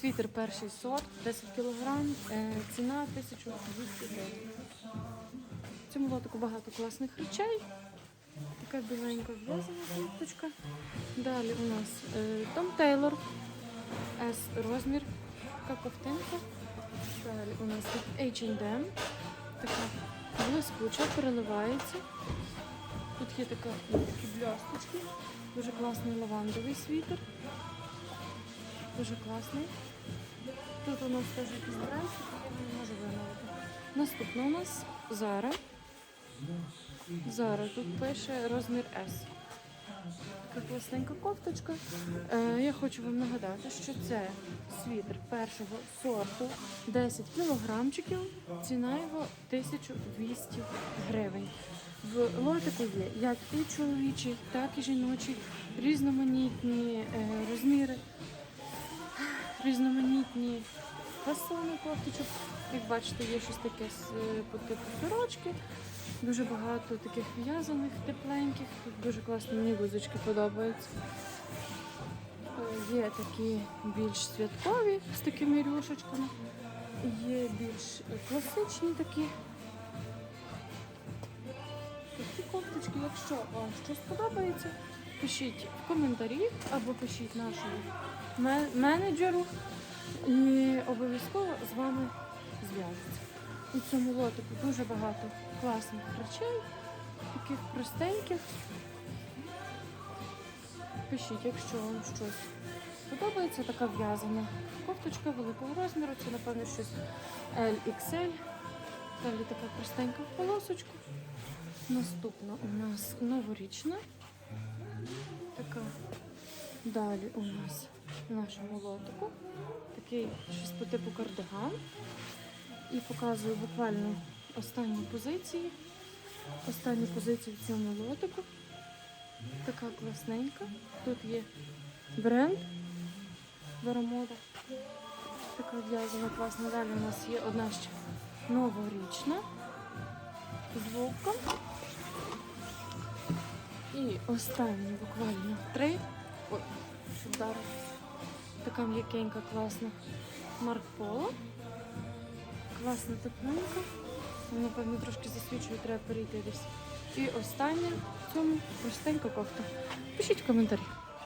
Світер перший сорт, 10 кг, е, ціна 1200 гривень. В цьому лотику багато класних речей. Така біленька в'язана курточка. Далі у нас е, Том Тейлор, S розмір, така ковтинка. Далі у нас H&M, така блискуча, переливається. Тут є така, такі блясточки, дуже класний лавандовий світер. Дуже класний. Тут у нас теж якісь бренди, я не можу вимовити. Наступна у нас Zara. Zara, тут пише розмір S. Така класненька кофточка. Е, я хочу вам нагадати, що це світер першого сорту 10 кілограмчиків, ціна його 1200 гривень. В лотику є як і чоловічі, так і жіночі, різноманітні е, розміри, різноманітні фасони кофточок. Як бачите, є щось таке з, е, по типу сорочки. Дуже багато таких в'язаних, тепленьких. Дуже класні мені гузочки подобаються. Е, Є такі більш святкові з такими рюшечками. Є більш класичні такі. Такі кофточки, якщо вам щось подобається, пишіть в коментарі або пишіть нашому менеджеру і обов'язково з вами зв'яжуться. У цьому лотику дуже багато класних речей, таких простеньких. Пишіть, якщо вам щось подобається, така в'язана кофточка великого розміру, це, напевно, щось LXL. Далі така простенька в полосочку. Наступна у нас новорічна. Така. Далі у нас в нашому лотику такий щось по типу кардиган. І показую буквально останні позиції. Останні позиції в цьому лотику. Така класненька. Тут є бренд Веромода. Така в'язана класна. Далі у нас є одна ще новорічна футболка. І останні буквально три. Ой, що. Така м'якенька, класна Марк Поло. Класна тепленька. Напевно, трошки засвічує, треба перейти десь. І остання в цьому простенька кофта. Пишіть в коментарі.